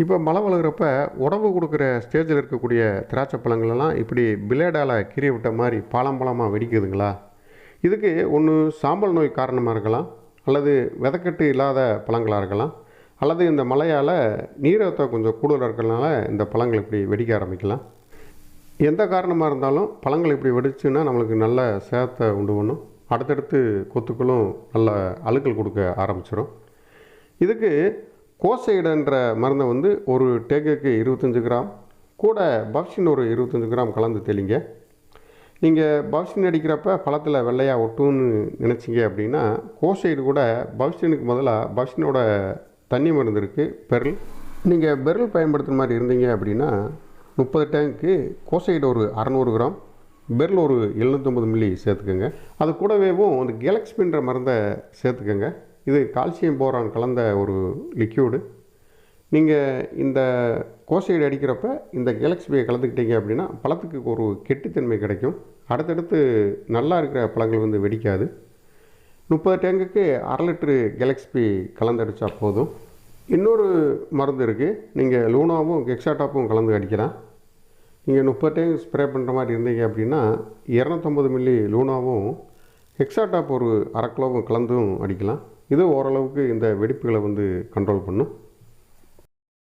இப்போ மழை வளர்கிறப்ப உடம்பு கொடுக்குற ஸ்டேஜில் இருக்கக்கூடிய திராட்சை பழங்களெல்லாம் இப்படி பிளேடால் கீறி விட்ட மாதிரி பாலம் பழமாக வெடிக்குதுங்களா? இதுக்கு ஒன்று சாம்பல் நோய் காரணமாக இருக்கலாம் அல்லது விதக்கட்டு இல்லாத பழங்களாக இருக்கலாம் அல்லது இந்த மழையால் நீரத்தை கொஞ்சம் கூடுதலாக இருக்கிறதுனால இந்த பழங்கள் இப்படி வெடிக்க ஆரம்பிக்கலாம். எந்த காரணமாக இருந்தாலும் பழங்கள் இப்படி வெடிச்சுன்னா நம்மளுக்கு நல்ல சேதத்தை உண்டு பண்ணும். அடுத்தடுத்து கொத்துக்களும் நல்ல அழுக்கல் கொடுக்க ஆரம்பிச்சிடும் இதுக்கு கோசைடுன்ற மருந்தை வந்து ஒரு டேக்குக்கு இருபத்தஞ்சி கிராம் கூட பப்ஷின் ஒரு இருபத்தஞ்சி கிராம் கலந்து தெளிங்க. நீங்கள் பப்ஷின் அடிக்கிறப்ப பழத்தில் வெள்ளையாக ஒட்டுன்னு நினச்சிங்க அப்படின்னா கோசைடு கூட பப்ஷினுக்கு முதலாக பப்ஷினோட தண்ணி மருந்து இருக்குது பெரல். நீங்கள் பெரல் பயன்படுத்துகிற மாதிரி இருந்தீங்க அப்படின்னா முப்பது டேங்க்கு கோசைடு ஒரு அறநூறு கிராம் பெர்ல் ஒரு எழுநூற்றம்பது மில்லி சேர்த்துக்கோங்க. அது கூடவேவும் அந்த கேலக்ஸ்பின்ற மருந்தை சேர்த்துக்கோங்க. இது கால்சியம் போரான் கலந்த ஒரு லிக்யூடு. நீங்கள் இந்த கோசைடு அடிக்கிறப்ப இந்த கேலக்ஸ்பியை கலந்துக்கிட்டீங்க அப்படின்னா பழத்துக்கு ஒரு கெட்டுத்தன்மை கிடைக்கும். அடுத்தடுத்து நல்லா இருக்கிற பழங்கள் வந்து வெடிக்காது. முப்பது டேங்குக்கு அரை லிட்ரு கெலக்ஸ்பி கலந்தடிச்சா போதும். இன்னொரு மருந்து இருக்குது நீங்கள் லூனாவும் கெக்ஸாட்டாப்பும் கலந்து அடிக்கலாம். நீங்கள் முப்பது டேங்க் ஸ்ப்ரே பண்ணுற மாதிரி இருந்தீங்க அப்படின்னா இரநூத்தம்பது மில்லி லூனாவும் எக்ஸாட்டாப் ஒரு அரை கிலோவும் கலந்தும் அடிக்கலாம். இது ஓரளவுக்கு இந்த வெடிப்புகளை வந்து கண்ட்ரோல் பண்ணும்.